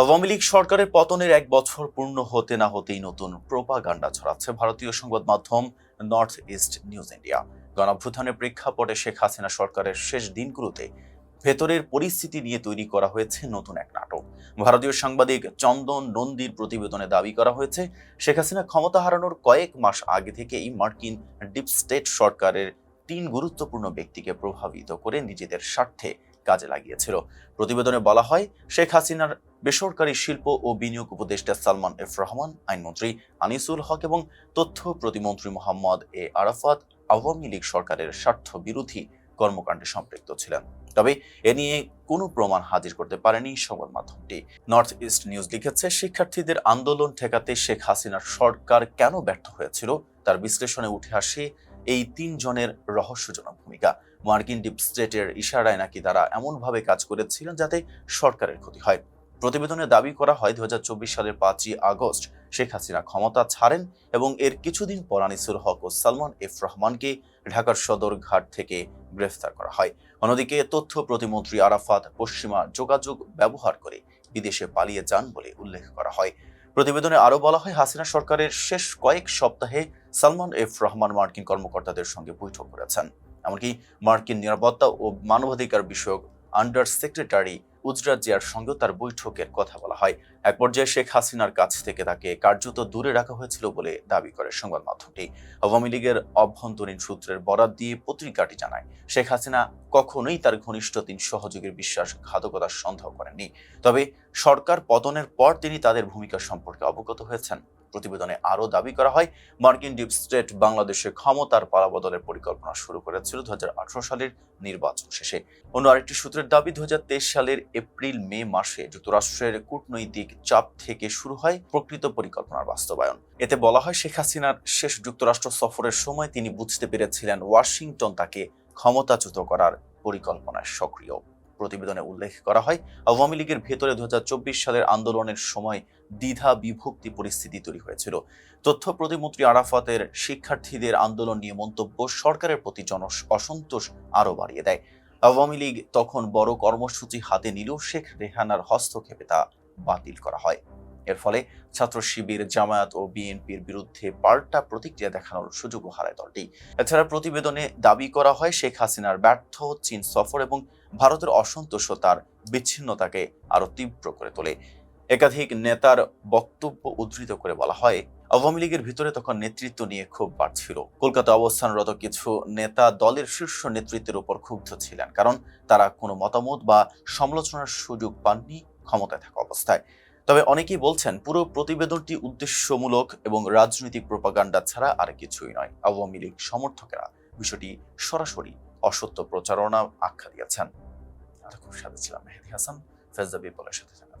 আওয়ামী লীগ সরকারের পতনের এক বছর পূর্ণ হতে না হতেই নতুন প্রোপাগান্ডা ছড়াচ্ছে ভারতীয় সংবাদ মাধ্যম নর্থ ইস্ট নিউজ ইন্ডিয়া। গণঅভ্যুত্থানের প্রেক্ষাপটে শেখ হাসিনা সরকারের শেষ দিনগুলোতে ভেতরের পরিস্থিতি নিয়ে তৈরি করা হয়েছে নতুন এক নাটক। ভারতীয় সাংবাদিক চন্দন নন্দীর প্রতিবেদনে দাবি করা হয়েছে, শেখ হাসিনা ক্ষমতা হারানোর কয়েক মাস আগে থেকেই মার্কিন ডিপ স্টেট সরকারের তিন গুরুত্বপূর্ণ ব্যক্তিকে প্রভাবিত করে নিজেদের স্বার্থে কাজে লাগিয়েছিল। প্রতিবেদনে বলা হয়, শেখ হাসিনার বেসরকারি শিল্প ও বিনিয়োগ উপদেষ্টা সালমান এফ রহমান, আইনমন্ত্রী আনিসুল হক এবং তথ্য প্রতিমন্ত্রী মোহাম্মদ এ আরাফাত আওয়ামী লীগ সরকারের স্বার্থ বিরোধী কর্মকাণ্ডে সম্পৃক্ত ছিলেন। তবে এ নিয়ে কোনো প্রমাণ হাজির করতে পারেনি সংবাদ মাধ্যমটি। নর্থ ইস্ট নিউজ লিখেছে, শিক্ষার্থীদের আন্দোলন ঠেকাতে শেখ হাসিনার সরকার কেন ব্যর্থ হয়েছিল, তার বিশ্লেষণে উঠে আসে এই তিনজনের রহস্যজনক ভূমিকা। মার্কিন ডিপ স্টেটের ইশারায় নাকি তারা এমনভাবে কাজ করেছিলেন যাতে সরকারের ক্ষতি হয়। প্রতিবেদনে দাবি করা হয় দুই হাজার চব্বিশ সালের পাঁচই আগস্ট শেখ হাসিনা ক্ষমতা ছাড়েন এবং এর কিছুদিন পর আনিসুল হক ও সালমান এফ রহমানকে ঢাকার সদর ঘাট থেকে গ্রেফতার করা হয়। অন্যদিকে তথ্য প্রতিমন্ত্রী আরাফাত পশ্চিমা যোগাযোগ ব্যবহার করে বিদেশে পালিয়ে যান বলে উল্লেখ করা হয়। প্রতিবেদনে আরও বলা হয়, হাসিনা সরকারের শেষ কয়েক সপ্তাহে সালমান এফ রহমান মার্কিন কর্মকর্তাদের সঙ্গে বৈঠক করেছেন। এমনকি মার্কিন নিরাপত্তা ও মানবাধিকার বিষয়ক আন্ডার সেক্রেটারি উজরাত জিয়ার সঙ্গেও তার বৈঠকের কথা বলা হয়। এক পর্যায়ে শেখ হাসিনার কাছ থেকে তাকে কার্যত দূরে রাখা হয়েছিল বলে দাবি করে সংবাদ মাধ্যমটি। আওয়ামী লীগের অভ্যন্তরীণ সূত্রের বরাত দিয়ে পত্রিকাটি জানায়, শেখ হাসিনা কখনোই তার ঘনিষ্ঠ তিন সহযোগীর বিশ্বাসঘাতকতার সন্দেহ করেননি। তবে সরকার পতনের পর তিনি তাদের ভূমিকা সম্পর্কে অবগত হয়েছেন। প্রতিবেদনে আরও দাবি করা হয়, মার্কিন ডিপ স্টেট বাংলাদেশে ক্ষমতার পালাবদলের পরিকল্পনা শুরু করেছিল দু সালের নির্বাচন শেষে। অন্য আরেকটি সূত্রের দাবি দু সালের এপ্রিল, মে মাসে যুক্তরাষ্ট্রের কূটনৈতিক চাপ থেকে শুরু হয় প্রকৃত পরিকল্পনার বাস্তবায়ন। এতে বলা হয়, শেখ হাসিনার শেষ যুক্তরাষ্ট্র সফরের সময় তিনি বুঝতে পেরেছিলেন ওয়াশিংটন তাকে ক্ষমতাচ্যুত করার পরিকল্পনায় সক্রিয়। প্রতিবেদনে উল্লেখ করা হয়, আওয়ামী লীগের ভেতরে দু হাজার চব্বিশ সালের আন্দোলনের সময় দ্বিধা বিভক্তি পরিস্থিতি তৈরি হয়েছিল। তথ্য প্রতিমন্ত্রী আরাফাতের শিক্ষার্থীদের আন্দোলন নিয়ে মন্তব্য সরকারের প্রতি জন অসন্তোষ আরও বাড়িয়ে দেয়। আওয়ামী লীগ তখন বড় কর্মসূচি হাতে নিলেও শেখ রেহানার হস্তক্ষেপে তা বাতিল করা হয়। এর ফলে ছাত্র শিবির, জামায়াত ও বিএনপির বিরুদ্ধে পাল্টা প্রতিক্রিয়া দেখানোর সুযোগও হারায় দলটি। এছাড়া প্রতিবেদনে দাবি করা হয়, শেখ হাসিনার ব্যর্থ চীন সফর এবং ভারতের অসন্তোষও তার বিচ্ছিন্নতাকে আরও তীব্র করে তোলে। একাধিক নেতার বক্তব্য উদ্ধৃত করে বলা হয়, আওয়ামী লীগের ভিতরে তখন নেতৃত্ব নিয়ে খুব বাড়ছিল। কলকাতা অবস্থানরত কিছু নেতা দলের শীর্ষ নেতৃত্বের উপর ক্ষুব্ধ ছিলেন, কারণ তারা কোনো মতামত বা সমালোচনার সুযোগ পাননি ক্ষমতায় থাকা অবস্থায়। তবে অনেকেই বলছেন পুরো প্রতিবেদনটি উদ্দেশ্যমূলক এবং রাজনৈতিক প্রপাগান্ডা ছাড়া আর কিছুই নয়। আওয়ামী লীগ সমর্থকেরা বিষয়টি সরাসরি অসত্য প্রচারণা আখ্যা দিয়েছেন। খুব সাথে ছিলাম মেহেদি হাসান, ফেজদা বিপলের সাথে থাকা